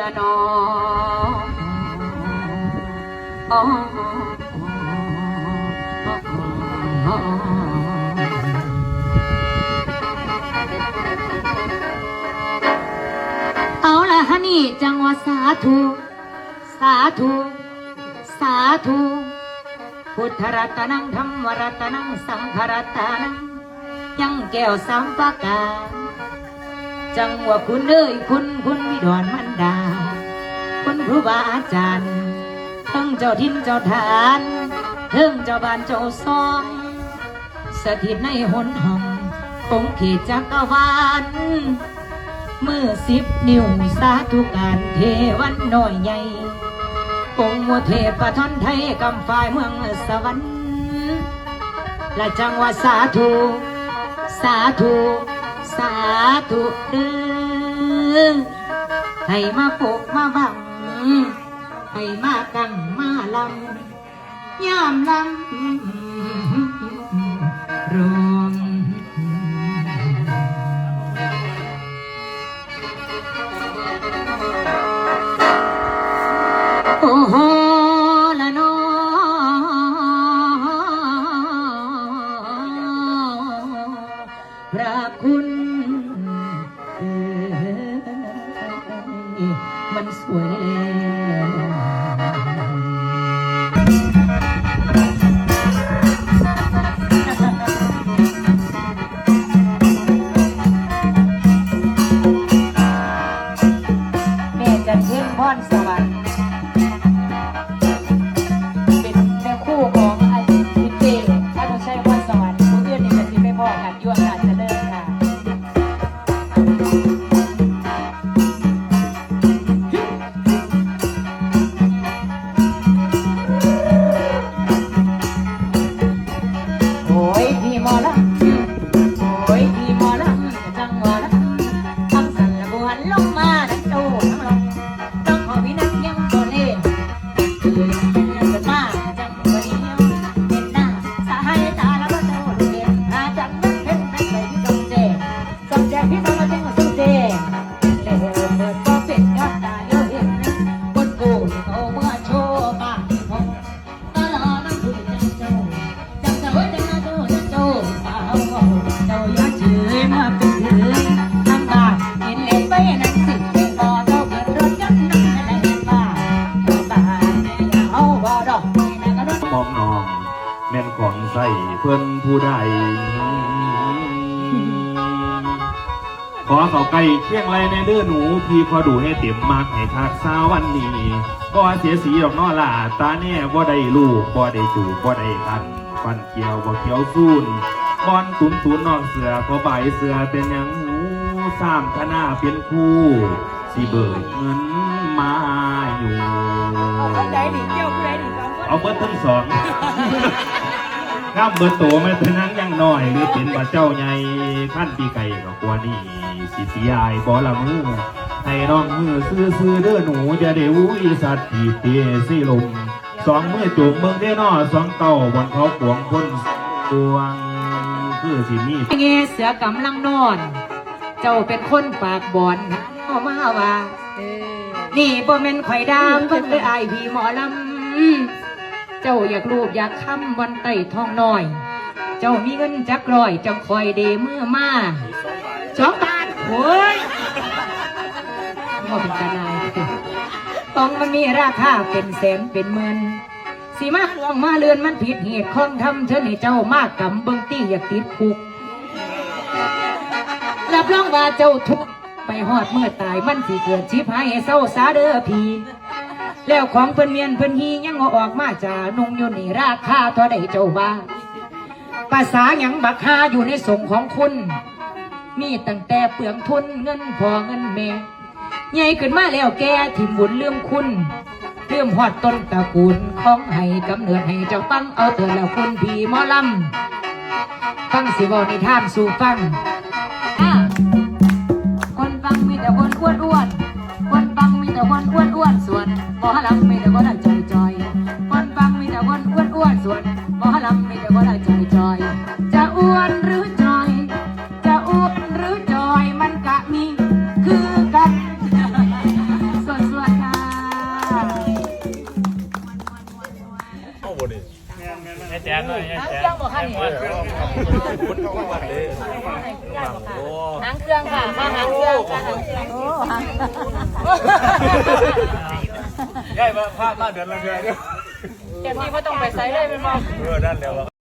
ละนอเอาละฮะนี่จังหวะสาธุ สาธุ สาธุ พุทธรัตนังธรรมรัตนังสังฆรัตนังยังแก้วสามประการ จังว่าคุณเอ้ยคุณคุณวิดอนมันดา คุณครูบาอาจารย์ทั้งเจ้าทินเจ้าฐานทั้งเจ้าบ้านเจ้าซอง สถิตในหนห้ององเขตจักรวาลมือสิบนิ้วสาธุการเทวันน้อยใหญ่องมัวเทพประทอนไทยกำฝ่ายเมืองสวรรค์และจังหวะสาธุ สาธุ สาธุเด้อให้มาปกมาบังให้มากังมาลำยามลำรวมโอ้โห มันสวยแล้วแม่จันเทนพรสวรรค์เป็นแม่คู่ของอาจารย์พิเตถ้าเราใช้พรสวรรค์ผู้อื่นนี่ก็สิไม่พอกันยั่วงานเจะเลิ ย มองนองแม่นของใส่เพิ่นผู้ใดขอเขาไก่เคียงไรในเด้อหนู พี่พอดูให้เต็มมากให้ทักษาวันนี้บ่เสียสีดอกน้อล่ะตาแน่บ่ได้ลูกบ่ได้จูบบ่ได้กันฟันเขียวบ่เขียวซูนบอนตุนตุนนอกเสือพอใบเสือเป็นยัง สามคณะเป็นคู่สิเบิกเงินมาอยู่ผู้ใดหนีเกี่ยวผู้ใดหนีสองคนเอาเบิดทั้งสอง ข้ามเบิดโตไม่เป็นนังยังน้อย หรือเป็นบาเจ้าใหญ่ขั้นปีไก่ก็กลัวนี่สิเสียอายบอละมือให้น้องมือซื้อซื้อเด้อหนูจะได้วุ้ยสัตว์ผีเตะสิลมสองมือจูบเมืองได้นอสองเต้าบนเขาปวงคนดวงคือสิมี เงี้เสือกำลังนอน เจ้าเป็นคนปากบอนนะเอามาว่านี่บ่แม่นไข่อยดาวเพิ่นเลยอายพี่หมอลำเจ้าอยากรูปอยากค้ำวันไต่ทองน้อย เจ้ามีเงินจักร้อยจังคอยเดมือมาสองบาทโอ้ยว่าเป็นตาลายต้องมันมีราคาเป็นแสนเป็นหมื่นสีมาลวงมาเลือนมันผิดเหตุของทำเชิญให้เจ้ามากกำเบิ่งตี้อยากติดคุก รับรองว่าเจ้าทุกไปหอดเมื่อตายมันสิเกิดชิบหายให้เศร้าสาเด้อพีแล้วของเพิ่นเมียนเพิ่นฮียังเอออกมาจานุ่งอยู่นี่ราคาเท่าใดเจ้าว่าภาษาหยังบักฮาอยู่ในสงของคุณ มีตั้งแต่เปลืองทุนเงินพอเงินแม่ใหญ่ขึ้นมาแล้วแกถิ่มบุญเลื่อมคุณเลื่อมหอดต้นตระกูลของให้กำเนิดให้เจ้าฟังเอาเตือแล้วคุณพี่มอลำฟังสิบอนิทานสู่ฟัง แต่คนอ้วนอ้วนคนฟังมีแต่คนอ้วนอ้วนส่วนหมอลำมีแต่คนจน เครื่องค่ะมาหางเครื่องค่ะหางเครื่องโอ้หางย่ายมาพามาเดือนละเดือนเดียวเดี๋ยวนี้ไม่ต้องไปไซส์เลยเป็นบอกเออนั่นแล้ว